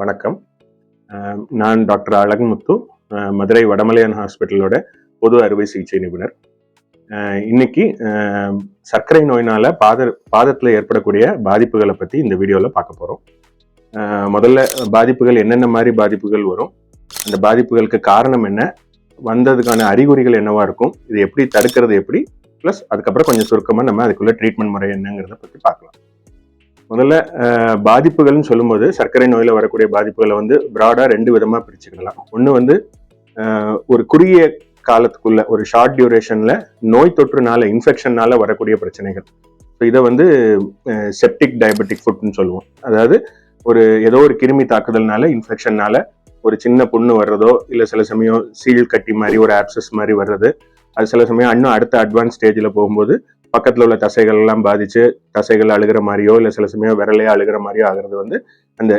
வணக்கம். நான் டாக்டர் அழகுமுத்து மதுரை வடமலையான் ஹாஸ்பிட்டலோட பொது அறுவை சிகிச்சை நிபுணர். இன்னைக்கு சர்க்கரை நோயினால் பாத பாதத்தில் ஏற்படக்கூடிய பாதிப்புகளை பற்றி இந்த வீடியோவில் பார்க்க போகிறோம் முதல்ல பாதிப்புகள் என்னென்ன மாதிரி பாதிப்புகள் வரும்? அந்த பாதிப்புகளுக்கு காரணம் என்ன? வந்ததுக்கான அறிகுறிகள் என்னவா இருக்கும்? இது எப்படி தடுக்கிறது எப்படி? ப்ளஸ் அதுக்கப்புறம் கொஞ்சம் சுருக்கமாக நம்ம அதுக்குள்ள ட்ரீட்மெண்ட் முறை என்னங்கிறத பற்றி பார்க்கலாம். முதல்ல பாதிப்புகள்னு சொல்லும்போது சர்க்கரை நோயில் வரக்கூடிய பாதிப்புகளை வந்து ப்ராடாக ரெண்டு விதமாக பிரிச்சுக்கலாம். ஒன்று வந்து ஒரு குறுகிய காலத்துக்குள்ள ஒரு ஷார்ட் டியூரேஷனில் நோய் தொற்றுனால இன்ஃபெக்ஷன்னால வரக்கூடிய பிரச்சனைகள். ஸோ இதை வந்து செப்டிக் டயபெட்டிக் ஃபுட்னு சொல்லுவோம். அதாவது ஒரு ஏதோ ஒரு கிருமி தாக்குதல்னால இன்ஃபெக்ஷன்னால ஒரு சின்ன புண்ணு வர்றதோ இல்லை சில சமயம் சீல் கட்டி மாதிரி ஒரு ஆப்சஸ் மாதிரி வர்றது அது சில சமயம் இன்னும் அடுத்த அட்வான்ஸ் ஸ்டேஜில் போகும்போது பக்கத்தில் உள்ள தசைகள் எல்லாம் பாதிச்சு தசைகள் அழுகிற மாதிரியோ இல்லை சில சமயம் விரலையே அழுகிற மாதிரியோ ஆகிறது வந்து அந்த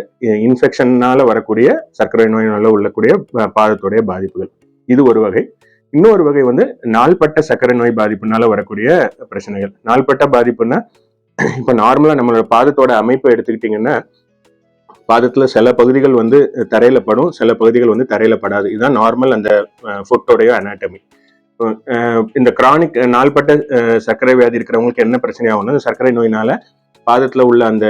இன்ஃபெக்ஷன்னால வரக்கூடிய சர்க்கரை நோயினால உள்ளக்கூடிய பாதத்துடைய பாதிப்புகள். இது ஒரு வகை. இன்னொரு வகை வந்து நாள்பட்ட சர்க்கரை நோய் பாதிப்புனால வரக்கூடிய பிரச்சனைகள். நாள்பட்ட பாதிப்புன்னா இப்போ நார்மலாக நம்மளோட பாதத்தோட அமைப்பை எடுத்துக்கிட்டிங்கன்னா பாதத்தில் சில பகுதிகள் வந்து தரையில படும் சில பகுதிகள் வந்து தரையில படாது. இதுதான் நார்மல் அந்த ஃபுட்டோடைய அனாட்டமி இந்த கிரானிக் நாள்பட்ட சர்க்கரை வியாதி இருக்கிறவங்களுக்கு என்ன பிரச்சனை ஆகும்னா சர்க்கரை நோயினால பாதத்துல உள்ள அந்த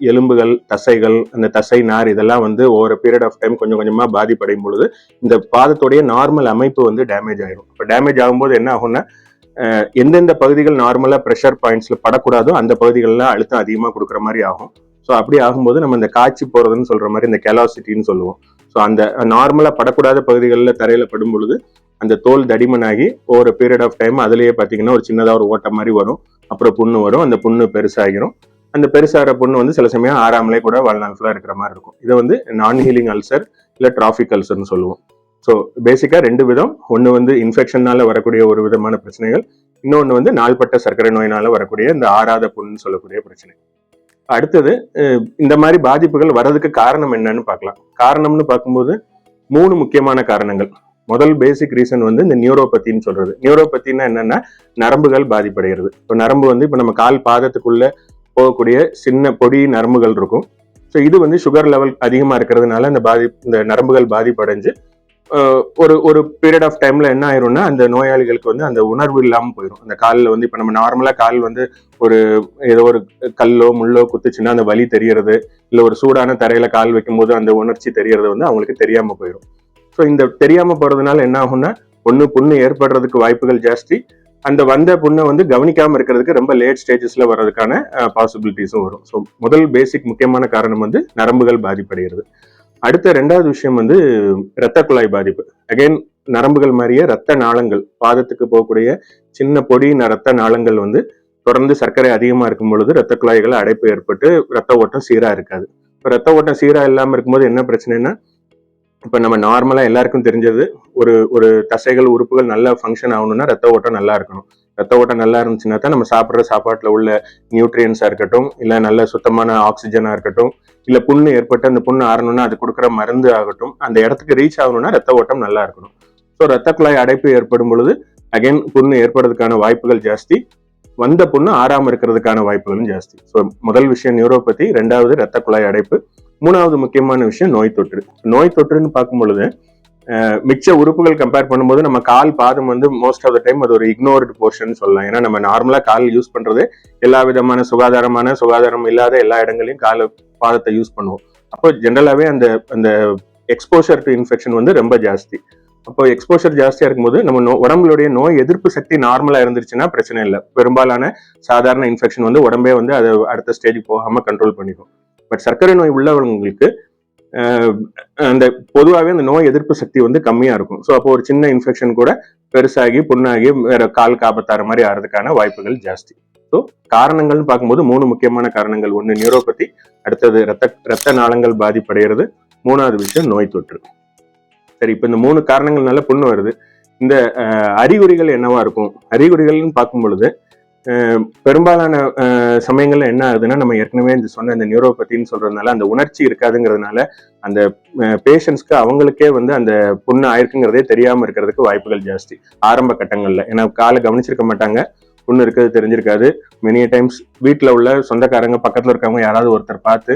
எலும்புகள் தசைகள் அந்த தசை நார் இதெல்லாம் வந்து ஒவ்வொரு பீரியட் ஆஃப் டைம் கொஞ்சம் கொஞ்சமா பாதிப்படையும் பொழுது இந்த பாதத்துடைய நார்மல் அமைப்பு வந்து டேமேஜ் ஆயிடும் இப்போ டேமேஜ் ஆகும்போது என்ன ஆகும்னா எந்தெந்த பகுதிகள் நார்மலா ப்ரெஷர் பாயிண்ட்ஸ்ல படக்கூடாதோ அந்த பகுதிகளில் அழுத்தம் அதிகமாக கொடுக்குற மாதிரி ஆகும். ஸோ அப்படி ஆகும்போது நம்ம இந்த காய்ச்சி போறதுன்னு சொல்ற மாதிரி இந்த கெலாசிட்டின்னு சொல்லுவோம். ஸோ அந்த நார்மலா படக்கூடாத பகுதிகளில் தரையில படும் பொழுது அந்த தோல் தடிமனாகி ஒரு பீரியட் ஆஃப் டைம் அதுலயே பார்த்தீங்கன்னா ஒரு சின்னதாக ஒரு ஓட்டை மாதிரி வரும். அப்புறம் புண்ணு வரும். அந்த புண்ணு பெருசாகிரும். அந்த பெருசாகிற புண்ணு வந்து சில சமயம் ஆறாமலே கூட வாழ்நாள் ஃபுல்லாக இருக்கிற மாதிரி இருக்கும். இதை வந்து நான் ஹீலிங் அல்சர் இல்லை டிராஃபிக் அல்சர்னு சொல்லுவோம். ஸோ பேசிக்காக ரெண்டு விதம். ஒன்று வந்து இன்ஃபெக்ஷனால் வரக்கூடிய ஒரு விதமான பிரச்சனைகள். இன்னொன்று வந்து நாள்பட்ட சர்க்கரை நோயினால் வரக்கூடிய இந்த ஆறாத புண்ணுன்னு சொல்லக்கூடிய பிரச்சனை. அடுத்தது இந்த மாதிரி பாதிப்புகள் வர்றதுக்கு காரணம் என்னன்னு பார்க்கலாம். காரணம்னு பார்க்கும்போது மூணு முக்கியமான காரணங்கள். முதல் பேசிக் ரீசன் வந்து இந்த நியூரோபத்தின்னு சொல்றது. நியூரோபத்தின்னா என்னன்னா நரம்புகள் பாதிப்படைகிறது. இப்போ நரம்பு வந்து இப்போ நம்ம கால் பாதத்துக்குள்ள போகக்கூடிய சின்ன பொடி நரம்புகள் இருக்கும். ஸோ இது வந்து சுகர் லெவல் அதிகமாக இருக்கிறதுனால இந்த பாதி இந்த நரம்புகள் பாதிப்படைஞ்சு ஒரு ஒரு பீரியட் ஆஃப் டைம்ல என்ன ஆயிரும்னா அந்த நோயாளிகளுக்கு வந்து அந்த உணர்வு இல்லாமல் போயிடும் அந்த காலில் வந்து இப்போ நம்ம நார்மலாக கால் வந்து ஒரு ஏதோ ஒரு கல்லோ முள்ளோ குத்துச்சுன்னா அந்த வலி தெரியறது இல்லை ஒரு சூடான தரையில கால் வைக்கும்போது அந்த உணர்ச்சி தெரியறது வந்து அவங்களுக்கு தெரியாமல் போயிடும் ஸோ இந்த தெரியாமல் போகிறதுனால என்ன ஆகும்னா ஒன்று புண்ணு ஏற்படுறதுக்கு வாய்ப்புகள் ஜாஸ்தி. அந்த வந்த புண்ணை வந்து கவனிக்காமல் இருக்கிறதுக்கு ரொம்ப லேட் ஸ்டேஜஸில் வர்றதுக்கான பாசிபிலிட்டிஸும் வரும். ஸோ முதல் பேசிக் முக்கியமான காரணம் வந்து நரம்புகள் பாதிப்படைகிறது. அடுத்த ரெண்டாவது விஷயம் வந்து இரத்த குழாய் பாதிப்பு. அகைன் நரம்புகள் மாதிரியே ரத்த நாளங்கள் பாதத்துக்கு போகக்கூடிய சின்ன பொடி ரத்த நாளங்கள் வந்து தொடர்ந்து சர்க்கரை அதிகமாக இருக்கும் பொழுது ரத்த குழாய்கள் அடைப்பு ஏற்பட்டு ரத்த ஓட்டம் சீராக இருக்காது. இப்போ ரத்த ஓட்டம் சீராக இல்லாமல் இருக்கும்போது என்ன பிரச்சனைனா இப்போ நம்ம நார்மலாக எல்லாருக்கும் தெரிஞ்சது ஒரு ஒரு தசைகள் உறுப்புகள் நல்லா ஃபங்க்ஷன் ஆகணும்னா ரத்த ஓட்டம் நல்லா இருக்கணும். ரத்த ஓட்டம் நல்லா இருந்துச்சுன்னா தான் நம்ம சாப்பிட்ற சாப்பாட்டில் உள்ள நியூட்ரியன்ஸாக இருக்கட்டும் இல்லை நல்ல சுத்தமான ஆக்சிஜனாக இருக்கட்டும் இல்லை புண்ணு ஏற்பட்டு அந்த புண்ணு ஆறணும்னா அது கொடுக்குற மருந்து ஆகட்டும் அந்த இடத்துக்கு ரீச் ஆகணும்னா ரத்த ஓட்டம் நல்லா இருக்கணும். ஸோ ரத்த குழாய் அடைப்பு ஏற்படும் பொழுது அகைன் புண்ணு ஏற்படுறதுக்கான வாய்ப்புகள் ஜாஸ்தி வந்த புண்ணு ஆறாமல் இருக்கிறதுக்கான வாய்ப்புகளும் ஜாஸ்தி. ஸோ முதல் விஷயம் நியூரோபதி ரெண்டாவது ரத்த குழாய் அடைப்பு மூணாவது முக்கியமான விஷயம் நோய் தொற்று. நோய் தொற்றுன்னு பார்க்கும் பொழுது மிச்ச உறுப்புகள் கம்பேர் பண்ணும்போது நம்ம கால் பாதம் வந்து மோஸ்ட் ஆஃப் த டைம் அது ஒரு இக்னோர்டு போர்ஷன் சொல்லலாம். ஏன்னா நம்ம நார்மலா கால் யூஸ் பண்றது எல்லா விதமான சுகாதாரமான சுகாதாரம் இல்லாத எல்லா இடங்களையும் கால பாதத்தை யூஸ் பண்ணுவோம். அப்போ ஜென்ரலாகவே அந்த அந்த எக்ஸ்போஷர் டு இன்ஃபெக்ஷன் வந்து ரொம்ப ஜாஸ்தி. அப்போ எக்ஸ்போஷர் ஜாஸ்தியா இருக்கும்போது நம்ம நோ உடம்புடைய நோய் எதிர்ப்பு சக்தி நார்மலா இருந்துச்சுன்னா பிரச்சனை இல்லை. பெரும்பாலான சாதாரண இன்ஃபெக்ஷன் வந்து உடம்பே வந்து அதை அடுத்த ஸ்டேஜுக்கு போகாம கண்ட்ரோல் பண்ணிக்கும். பட் சர்க்கரை நோய் உள்ளவங்களுக்கு அந்த பொதுவாகவே அந்த நோய் எதிர்ப்பு சக்தி வந்து கம்மியா இருக்கும். ஸோ அப்போ ஒரு சின்ன இன்ஃபெக்ஷன் கூட பெருசாகி புண்ணாகி வேற கால் காப்பத்தார மாதிரி ஆறதுக்கான வாய்ப்புகள் ஜாஸ்தி. ஸோ காரணங்கள்னு பார்க்கும்போது மூணு முக்கியமான காரணங்கள். ஒன்று நியூரோபதி அடுத்தது ரத்த ரத்த நாளங்கள் பாதிப்படைகிறது. மூணாவது விஷயம் நோய் தொற்று. சரி இப்போ இந்த மூணு காரணங்கள்னால புண்ணு வருது. இந்த அஹ், அறிகுறிகள் என்னவா இருக்கும்? அறிகுறிகள்னு பார்க்கும் பொழுது பெரும்பாலான சமயங்கள்ல என்ன ஆகுதுன்னா நம்ம ஏற்கனவே இந்த சொன்ன இந்த நியூரோபத்தின்னு சொல்றதுனால அந்த உணர்ச்சி இருக்காதுங்கிறதுனால அந்த பேஷண்ட்ஸ்க்கு அவங்களுக்கே வந்து அந்த புண்ணு ஆயிருக்குங்கிறதே தெரியாம இருக்கிறதுக்கு வாய்ப்புகள் ஜாஸ்தி. ஆரம்ப கட்டங்கள்ல. ஏன்னா காலை கவனிச்சிருக்க மாட்டாங்க. புண்ணு இருக்கிறது தெரிஞ்சிருக்காது. மெனி டைம்ஸ் வீட்டில் உள்ள சொந்தக்காரங்க பக்கத்தில் இருக்கவங்க யாராவது ஒருத்தர் பார்த்து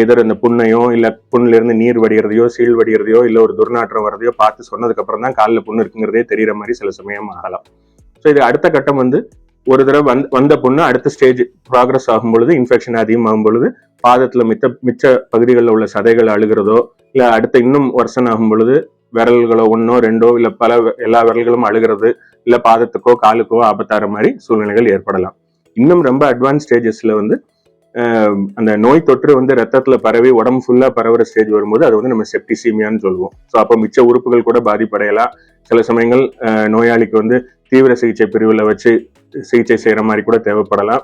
எதிர் இந்த புண்ணையோ இல்ல புண்ணுல இருந்து நீர் வடிகிறதையோ சீழ் வடிகிறதையோ இல்ல ஒரு துர்நாற்றம் வரதையோ பார்த்து சொன்னதுக்கு அப்புறம் தான் காலில் புண்ணு இருக்குங்கிறதே தெரியற மாதிரி சில சமயம் ஆகலாம். ஸோ இது அடுத்த கட்டம் வந்து ஒரு தடவை வந் வந்த பொண்ணு அடுத்த ஸ்டேஜ் ப்ராக்ரஸ் ஆகும் பொழுது இன்ஃபெக்ஷன் அதிகமாகும் பொழுது பாதத்தில் மித்த மிச்ச பகுதிகளில் உள்ள சதைகள் அழுகிறதோ இல்லை அடுத்த இன்னும் வருஷன் ஆகும் பொழுது விரல்களோ ஒன்றோ ரெண்டோ இல்லை பல எல்லா விரல்களும் அழுகிறது இல்லை பாதத்துக்கோ காலுக்கோ ஆபத்தார மாதிரி சூழ்நிலைகள் ஏற்படலாம். இன்னும் ரொம்ப அட்வான்ஸ் ஸ்டேஜஸில் வந்து அந்த நோய் தொற்று வந்து ரத்தத்துல பரவி உடம்பு ஃபுல்லா பரவுற ஸ்டேஜ் வரும்போது அது வந்து நம்ம செப்டிசீமியான்னு சொல்லுவோம் ஸோ அப்போ மிச்ச உறுப்புகள் கூட பாதிப்படையலாம். சில சமயங்கள் நோயாளிக்கு வந்து தீவிர சிகிச்சை பிரிவுல வச்சு சிகிச்சை செய்யற மாதிரி கூட தேவைப்படலாம்.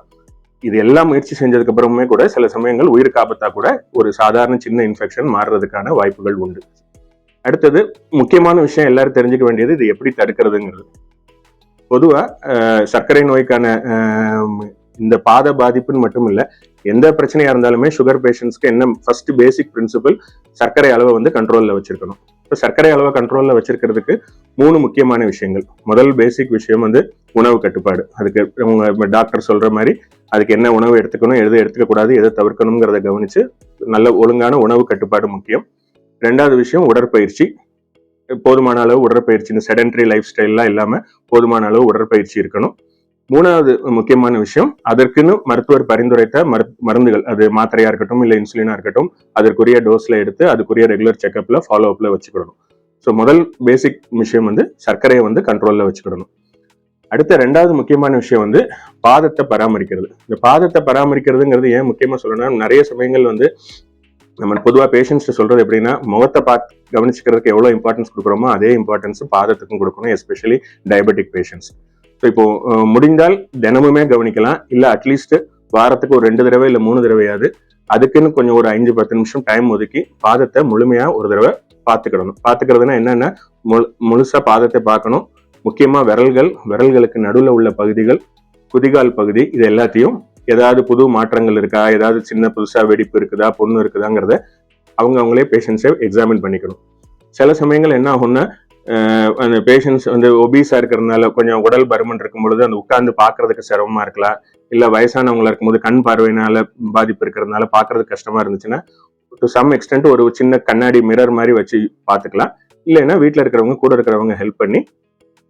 இது எல்லாம் முயற்சி செஞ்சதுக்கு அப்புறமே கூட சில சமயங்கள் உயிருக்கு ஆபத்தா கூட ஒரு சாதாரண சின்ன இன்ஃபெக்ஷன் மாறுறதுக்கான வாய்ப்புகள் உண்டு. அடுத்தது முக்கியமான விஷயம் எல்லாரும் தெரிஞ்சுக்க வேண்டியது இது எப்படி தடுக்கிறதுங்கிறது. பொதுவா சர்க்கரை நோய்க்கான இந்த பாத பாதிப்புன்னு மட்டும் இல்ல எந்த பிரச்சனையா இருந்தாலுமே சுகர் பேஷண்ட்ஸ்க்கு என்ன ஃபர்ஸ்ட் பேசிக் பிரின்சிபல் சர்க்கரை அளவை வந்து கண்ட்ரோல்ல வச்சிருக்கணும். இப்போ சர்க்கரை அளவை கண்ட்ரோல்ல வச்சிருக்கிறதுக்கு மூணு முக்கியமான விஷயங்கள். முதல் பேசிக் விஷயம் வந்து உணவு கட்டுப்பாடு. அதுக்கு உங்க டாக்டர் சொல்ற மாதிரி அதுக்கு என்ன உணவு எடுத்துக்கணும் எது எடுத்துக்க கூடாது எதை தவிர்க்கணுங்கிறத கவனிச்சு நல்ல ஒழுங்கான உணவு கட்டுப்பாடு முக்கியம். ரெண்டாவது விஷயம் உடற்பயிற்சி. போதுமான அளவு உடற்பயிற்சி இந்த செடன்டரி லைஃப் ஸ்டைல்லாம் இல்லாமல் போதுமான அளவு உடற்பயிற்சி இருக்கணும். மூணாவது முக்கியமான விஷயம் அதற்குன்னு மருத்துவர் பரிந்துரைத்த மரு மருந்துகள் அது மாத்திரையா இருக்கட்டும் இல்ல இன்சுலினா இருக்கட்டும் அதற்குரிய டோஸ்ல எடுத்து அதுக்குரிய ரெகுலர் செக்அப்ல ஃபாலோ அப்ல வச்சுக்கிடணும். ஸோ முதல் பேசிக் விஷயம் வந்து சர்க்கரையை வந்து கண்ட்ரோல்ல வச்சுக்கிடணும். அடுத்த ரெண்டாவது முக்கியமான விஷயம் வந்து பாதத்தை பராமரிக்கிறது. இந்த பாதத்தை பராமரிக்கிறதுங்கிறது ஏன் முக்கியமா சொல்லணும்னா நிறைய சமயங்கள் வந்து நம்ம பொதுவாக பேஷண்ட்ஸ் சொல்றது எப்படின்னா முகத்தை பார்த்து கவனிச்சுக்கிறதுக்கு எவ்வளோ இம்பார்ட்டன்ஸ் கொடுக்குறோமோ அதே இம்பார்ட்டன்ஸ் பாதத்துக்கும் கொடுக்கணும் எஸ்பெஷலி டயபெட்டிக் பேஷண்ட்ஸ் ஸோ இப்போ முடிந்தால் தினமுமே கவனிக்கலாம். இல்லை அட்லீஸ்ட் வாரத்துக்கு ஒரு ரெண்டு தடவை இல்லை மூணு தடவையாவது அதுக்குன்னு கொஞ்சம் ஒரு அஞ்சு பத்து நிமிஷம் டைம் ஒதுக்கி பாதத்தை முழுமையாக ஒரு தடவை பார்த்துக்கிடணும். பார்த்துக்கிறதுனா என்னென்ன முழு முழுசாக பாதத்தை பார்க்கணும். முக்கியமாக விரல்கள் விரல்களுக்கு நடுவில் உள்ள பகுதிகள் குதிகால் பகுதி இது எல்லாத்தையும் ஏதாவது புது மாற்றங்கள் இருக்கா? ஏதாவது சின்ன புதுசாக வெடிப்பு இருக்குதா? பொண்ணு இருக்குதாங்கிறத அவங்க அவங்களே பேஷண்ட்ஸை எக்ஸாமின் பண்ணிக்கணும். சில சமயங்கள் என்ன ஆகும்னா அந்த பேஷண்ட்ஸ் வந்து ஒபீஸா இருக்கிறதுனால கொஞ்சம் உடல் பருமன் இருக்கும் பொழுது அந்த உட்கார்ந்து பார்க்கறதுக்கு சிரமமா இருக்கலாம். இல்ல வயசானவங்களா இருக்கும்போது கண் பார்வையினால பாதிப்பு இருக்கிறதுனால பார்க்கறதுக்கு கஷ்டமா இருந்துச்சுன்னா டு சம் எக்ஸ்டென்ட் ஒரு சின்ன கண்ணாடி மிரர் மாதிரி வச்சு பார்த்துக்கலாம். இல்லைன்னா வீட்டில் இருக்கிறவங்க கூட இருக்கிறவங்க ஹெல்ப் பண்ணி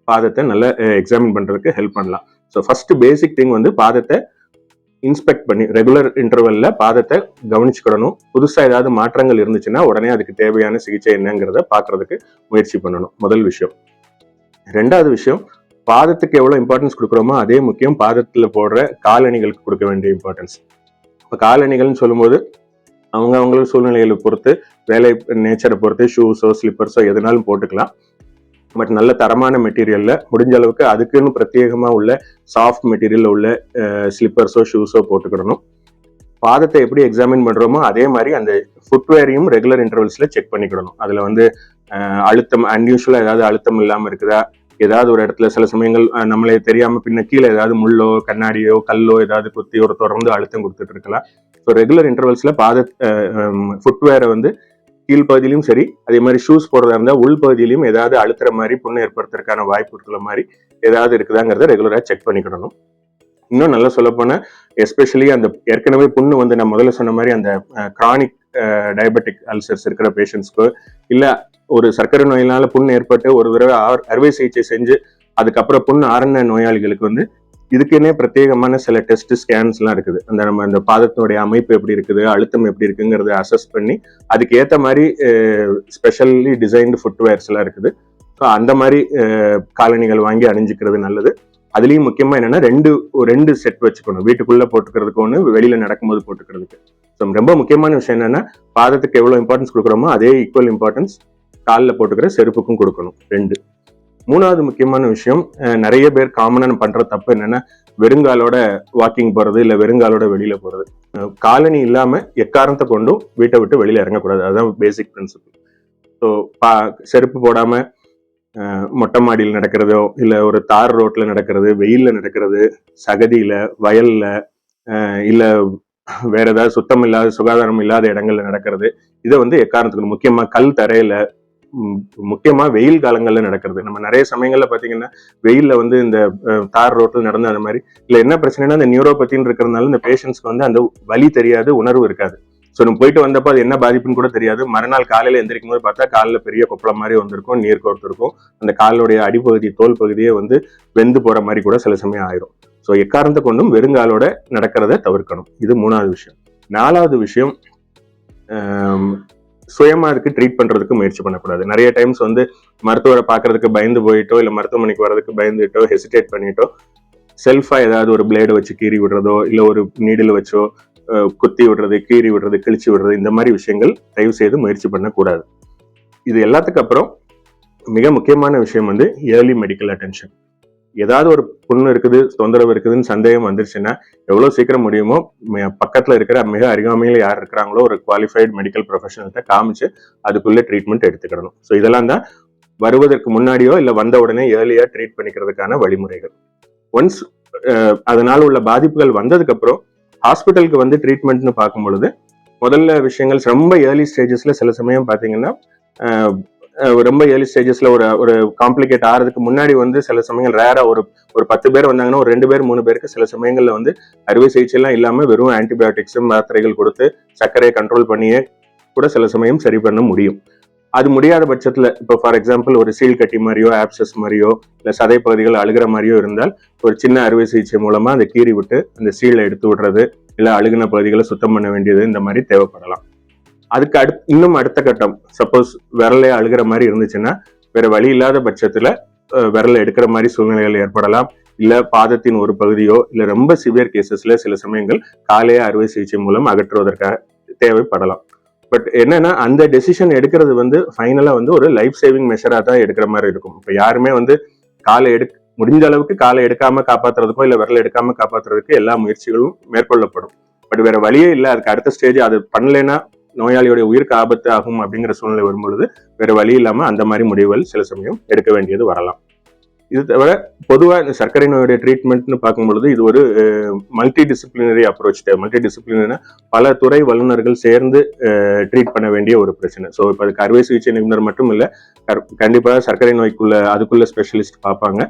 பாதத்தை நல்லா எக்ஸாமின் பண்றதுக்கு ஹெல்ப் பண்ணலாம். ஸோ ஃபர்ஸ்ட் பேசிக் திங் வந்து பாதத்தை இன்ஸ்பெக்ட் பண்ணி ரெகுலர் இன்டர்வல்ல பாதத்தை கவனிச்சுக்கிடணும். புதுசா ஏதாவது மாற்றங்கள் இருந்துச்சுன்னா உடனே அதுக்கு தேவையான சிகிச்சை என்னங்கிறத பாக்குறதுக்கு முயற்சி பண்ணணும். முதல் விஷயம். ரெண்டாவது விஷயம் பாதத்துக்கு எவ்வளவு இம்பார்ட்டன்ஸ் கொடுக்குறோமோ அதே முக்கியம் பாதத்துல போடுற காலணிகளுக்கு கொடுக்க வேண்டிய இம்பார்ட்டன்ஸ் இப்போ காலணிகள்னு சொல்லும்போது அவங்க அவங்களோட சூழ்நிலைகளை பொறுத்து வேலை நேச்சரை பொறுத்து ஷூஸோ ஸ்லிப்பர்ஸோ எதுனாலும் போட்டுக்கலாம். பட் நல்ல தரமான மெட்டீரியலில் முடிஞ்ச அளவுக்கு அதுக்குன்னு பிரத்யேகமாக உள்ள சாஃப்ட் மெட்டீரியலில் உள்ள ஸ்லிப்பர்ஸோ ஷூஸோ போட்டுக்கிடணும். பாதத்தை எப்படி எக்ஸாமின் பண்ணுறோமோ அதே மாதிரி அந்த ஃபுட்வேரையும் ரெகுலர் இன்டர்வல்ஸில் செக் பண்ணிக்கிடணும். அதில் வந்து அழுத்தம் அன்யூஷுவலாக ஏதாவது அழுத்தம் இல்லாமல் இருக்குதா? ஏதாவது ஒரு இடத்துல சில சமயங்கள் நம்மளே தெரியாமல் பின்ன கீழே ஏதாவது முள்ளோ கண்ணாடியோ கல்லோ ஏதாவது குத்தி ஒரு தொடர்ந்து அழுத்தம் கொடுத்துட்டு இருக்கலாம். ஸோ ரெகுலர் இன்டர்வல்ஸில் பாத ஃபுட்வேரை வந்து கீழ்ப்பகுதியிலும் சரி அதே மாதிரி ஷூஸ் போடுறதா இருந்தால் உள்பகுதியிலையும் ஏதாவது அழுத்துற மாதிரி புண்ணு ஏற்படுத்துறதுக்கான வாய்ப்பு இருக்கிற மாதிரி ஏதாவது இருக்குதாங்கிறத ரெகுலராக செக் பண்ணிக்கிடணும். இன்னும் நல்லா சொல்லப்போனால் எஸ்பெஷலி அந்த ஏற்கனவே புண்ணு வந்து நான் முதல்ல சொன்ன மாதிரி அந்த கிரானிக் டயபெட்டிக் அல்சர்ஸ் இருக்கிற பேஷண்ட்ஸ்க்கு இல்லை ஒரு சர்க்கரை நோயினால புண்ணு ஏற்பட்டு ஒரு தடவை அறுவை சிகிச்சை செஞ்சு அதுக்கப்புறம் புண்ணு ஆரண்ய நோயாளிகளுக்கு வந்து இதுக்குன்னே பிரத்யேகமான சில டெஸ்ட் ஸ்கேன்ஸ்லாம் இருக்குது. அந்த நம்ம அந்த பாதத்தினுடைய அமைப்பு எப்படி இருக்குது அழுத்தம் எப்படி இருக்குங்கிறத அசஸ் பண்ணி அதுக்கு ஏற்ற மாதிரி ஸ்பெஷல்லி டிசைன்டு ஃபுட்வேர்ஸ்லாம் இருக்குது. ஸோ அந்த மாதிரி காலணிகள் வாங்கி அணிஞ்சிக்கிறது நல்லது. அதுலேயும் முக்கியமாக என்னென்னா ரெண்டு ரெண்டு செட் வச்சுக்கணும். வீட்டுக்குள்ளே போட்டுக்கிறதுக்கு ஒன்று வெளியில் நடக்கும்போது போட்டுக்கிறதுக்கு. ஸோ ரொம்ப முக்கியமான விஷயம் என்னென்னா பாதத்துக்கு எவ்வளோ இம்பார்ட்டன்ஸ் கொடுக்குறோமோ அதே ஈக்குவல் இம்பார்ட்டன்ஸ் காலில் போட்டுக்கிற செருப்புக்கும் கொடுக்கணும். ரெண்டு. மூணாவது முக்கியமான விஷயம் நிறைய பேர் காமனாக பண்ணுற தப்பு என்னென்னா வெறுங்காலோட வாக்கிங் போகிறது இல்லை வெறுங்காலோட வெளியில் போகிறது காலனி இல்லாமல் எக்காரணத்தை கொண்டும் வீட்டை விட்டு வெளியில் இறங்கக்கூடாது. அதுதான் பேசிக் பிரின்சிபல் ஸோ பா செருப்பு போடாமல் மொட்டை மாடியில் நடக்கிறதோ இல்லை ஒரு தார் ரோட்டில் நடக்கிறது வெயிலில் நடக்கிறது சகதியில் வயலில் இல்லை வேறு வேற ஏதாவது சுத்தம் இல்லாத சுகாதாரம் இல்லாத இடங்கள்ல நடக்கிறது இதை வந்து எக்காரணத்துக்கு முக்கியமாக கல் தரையில முக்கியமாக வெயில் காலங்களில் நடக்கிறது. நம்ம நிறைய சமயங்களில் பார்த்தீங்கன்னா வெயிலில் வந்து இந்த தார் ரோட்டில் நடந்த அந்த மாதிரி இல்லை என்ன பிரச்சனைனா இந்த நியூரோபத்தின்னு இருக்கிறதுனால இந்த பேஷண்ட்ஸ்க்கு வந்து அந்த வலி தெரியாது உணர்வு இருக்காது. ஸோ நம்ம போயிட்டு வந்தப்போ அது என்ன பாதிப்புன்னு கூட தெரியாது. மறுநாள் காலையில் எந்திரிக்கும் போது பார்த்தா காலில் பெரிய கொப்பளம் மாதிரி வந்திருக்கும் நீர் கோர்த்துருக்கும். அந்த காலோடைய அடிப்பகுதி தோல் பகுதியே வந்து வெந்து போகிற மாதிரி கூட சில சமயம் ஆயிரும். ஸோ எக்காரணத்தை கொண்டும் வெறுங்காலோட நடக்கிறத தவிர்க்கணும். இது மூணாவது விஷயம். நாலாவது விஷயம் சுயமா அதுக்கு ட்ரீட் பண்றதுக்கு முயற்சி பண்ணக்கூடாது. நிறைய டைம்ஸ் வந்து மருத்துவரை பார்க்கறதுக்கு பயந்து போயிட்டோ இல்லை மருத்துவமனைக்கு வர்றதுக்கு பயந்துட்டோ ஹெசிடேட் பண்ணிட்டோ செல்ஃபா ஏதாவது ஒரு பிளேடு வச்சு கீறி விடுறதோ இல்லை ஒரு நீடில் வச்சோ குத்தி விடுறது கீறி விடுறது கிழிச்சு விடுறது இந்த மாதிரி விஷயங்கள் தயவு செய்து முயற்சி பண்ணக்கூடாது. இது எல்லாத்துக்கு அப்புறம் மிக முக்கியமான விஷயம் வந்து ஏர்லி மெடிக்கல் அட்டென்ஷன் ஏதாவது ஒரு புண்ணு இருக்குது தொந்தரவு இருக்குதுன்னு சந்தேகம் வந்துருச்சுன்னா எவ்வளோ சீக்கிரம் முடியுமோ பக்கத்தில் பக்கத்துல இருக்கிற மிக அருகாமையில் யார் இருக்கிறாங்களோ ஒரு குவாலிஃபைடு மெடிக்கல் ப்ரொஃபஷனல்கிட்ட காமிச்சு அதுக்குள்ளே ட்ரீட்மெண்ட் எடுத்துக்கிடணும். ஸோ இதெல்லாம் தான் வருவதற்கு முன்னாடியோ இல்லை வந்த உடனே ஏர்லியா ட்ரீட் பண்ணிக்கிறதுக்கான வழிமுறைகள். ஒன்ஸ் அதனால உள்ள பாதிப்புகள் வந்ததுக்கு அப்புறம் ஹாஸ்பிட்டலுக்கு வந்து ட்ரீட்மெண்ட்னு பார்க்கும் பொழுது முதல்ல விஷயங்கள் ரொம்ப ஏர்லி ஸ்டேஜஸ்ல சில சமயம் பார்த்தீங்கன்னா ரொம்ப ஏர்லி ஸ்டேஜஸ்ல ஒரு ஒரு காம்ப்ளிகேட் ஆகிறதுக்கு முன்னாடி வந்து சில சமயங்கள் ரேரா ஒரு ஒரு பத்து பேர் வந்தாங்கன்னா ஒரு ரெண்டு பேர் மூணு பேருக்கு சில சமயங்கள்ல வந்து அறுவை சிகிச்சைலாம் இல்லாம வெறும் ஆன்டிபயோட்டிக்ஸும் மாத்திரைகள் கொடுத்து சர்க்கரையை கண்ட்ரோல் பண்ணியே கூட சில சமயம் சரி பண்ண முடியும். அது முடியாத பட்சத்தில் இப்போ ஃபார் எக்ஸாம்பிள் ஒரு சீல் கட்டி மாதிரியோ ஆப்சஸ் மாதிரியோ இல்லை சதை பகுதிகள் அழுகிற மாதிரியோ இருந்தால் ஒரு சின்ன அறுவை சிகிச்சை மூலமாக அதை கீறி விட்டு அந்த சீலை எடுத்து விடுறது இல்லை அழுகின பகுதிகளை சுத்தம் பண்ண வேண்டியது இந்த மாதிரி தேவைப்படலாம். அதுக்கு அடுத் இன்னும் அடுத்த கட்டம். சப்போஸ் விரலை அழுகிற மாதிரி இருந்துச்சுன்னா வேற வழி இல்லாத பட்சத்துல விரலை எடுக்கிற மாதிரி சூழ்நிலைகள் ஏற்படலாம். இல்ல பாதத்தின் ஒரு பகுதியோ இல்ல ரொம்ப சிவியர் கேசஸ்ல சில சமயங்கள் காலைய அறுவை சிகிச்சை மூலம் அகற்றுவதற்காக தேவைப்படலாம். பட் என்னன்னா அந்த டெசிஷன் எடுக்கிறது வந்து ஃபைனலா வந்து ஒரு லைஃப் சேவிங் மெஷரா தான் எடுக்கிற மாதிரி இருக்கும். இப்போ யாருமே வந்து காலை எடு முடிஞ்ச அளவுக்கு காலை எடுக்காம காப்பாத்துறதுக்கோ இல்ல விரல் எடுக்காம காப்பாத்துறதுக்கு எல்லா முயற்சிகளும் மேற்கொள்ளப்படும். பட் வேற வழியே இல்லை அதுக்கு அடுத்த ஸ்டேஜ் அது பண்ணலைன்னா நோயாளியுடைய உயிருக்கு ஆபத்து ஆகும் அப்படிங்கிற சூழ்நிலை வரும்பொழுது வேற வழி இல்லாமல் அந்த மாதிரி முடிவுகள் சில சமயம் எடுக்க வேண்டியது வரலாம். இது தவிர பொதுவாக இந்த சர்க்கரை நோயுடைய ட்ரீட்மெண்ட்னு பார்க்கும்பொழுது இது ஒரு மல்டி டிசிப்ளினரி அப்ரோச் தேவை மல்டி டிசிப்ளினரினா பல துறை வல்லுநர்கள் சேர்ந்து ட்ரீட் பண்ண வேண்டிய ஒரு பிரச்சனை. ஸோ இப்போ அதுக்கு அறுவை சிகிச்சை நிபுணர் மட்டும் இல்லை கண்டிப்பாக சர்க்கரை நோய்க்குள்ள அதுக்குள்ள ஸ்பெஷலிஸ்ட் பார்ப்பாங்க.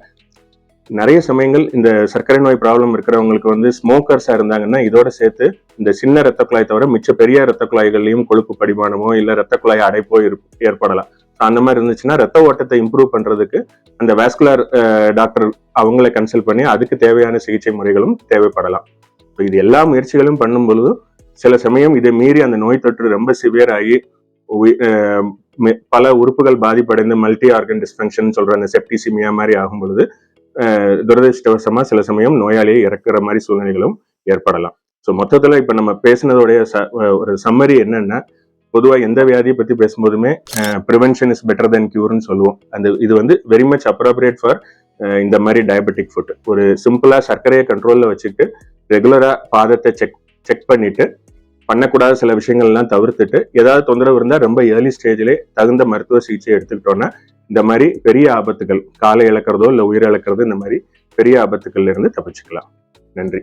நிறைய சமயங்கள் இந்த சர்க்கரை நோய் ப்ராப்ளம் இருக்கிறவங்களுக்கு வந்து ஸ்மோக்கர்ஸாக இருந்தாங்கன்னா இதோட சேர்த்து இந்த சின்ன ரத்த குழாய் தவிர மிச்ச பெரிய ரத்த குழாய்கள்லையும் கொழுப்பு படிமானமோ இல்லை ரத்த குழாய் அடைப்போ ஏற்படலாம். அந்த மாதிரி இருந்துச்சுன்னா ரத்த ஓட்டத்தை இம்ப்ரூவ் பண்றதுக்கு அந்த வேஸ்குலர் டாக்டர் அவங்கள கன்சல்ட் பண்ணி அதுக்கு தேவையான சிகிச்சை முறைகளும் தேவைப்படலாம். இப்போ இது எல்லா முயற்சிகளும் பண்ணும் பொழுது சில சமயம் இதை மீறி அந்த நோய் தொற்று ரொம்ப சிவியர் ஆகி பல உறுப்புகள் பாதிப்படைந்து மல்டி ஆர்கன் டிஸ்ஃபங்க்ஷன் சொல்ற அந்த செப்டிசிமியா மாதிரி ஆகும் பொழுது துரதிருஷ்டவசமாக சில சமயம் நோயாளியை இறக்குற மாதிரி சூழ்நிலைகளும் ஏற்படலாம். ஸோ மொத்தத்தில் இப்போ நம்ம பேசினதோடைய ச- ஒரு சம்மரி என்னென்னா பொதுவாக எந்த வியாதியை பற்றி பேசும்போதுமே ப்ரிவென்ஷன் இஸ் பெட்டர் தென் கியூர்னு சொல்லுவோம். அந்த இது வந்து வெரி மச் அப்ரோப்ரியேட் ஃபார் இந்த மாதிரி டயபெட்டிக் ஃபுட் ஒரு சிம்பிளாக சர்க்கரையை கண்ட்ரோலில் வச்சுட்டு ரெகுலராக பாதத்தை செக் செக் பண்ணிவிட்டு பண்ணக்கூடாத சில விஷயங்கள்லாம் தவிர்த்துட்டு ஏதாவது தொந்தரவு இருந்தால் ரொம்ப ஏர்லி ஸ்டேஜ்லேயே தகுந்த மருத்துவ சிகிச்சை எடுத்துக்கிட்டோன்னா இந்த மாதிரி பெரிய ஆபத்துகள் காலை இழக்கிறதோ இல்லை உயிர் இந்த மாதிரி பெரிய ஆபத்துக்கள்ல இருந்து தப்பிச்சுக்கலாம். நன்றி.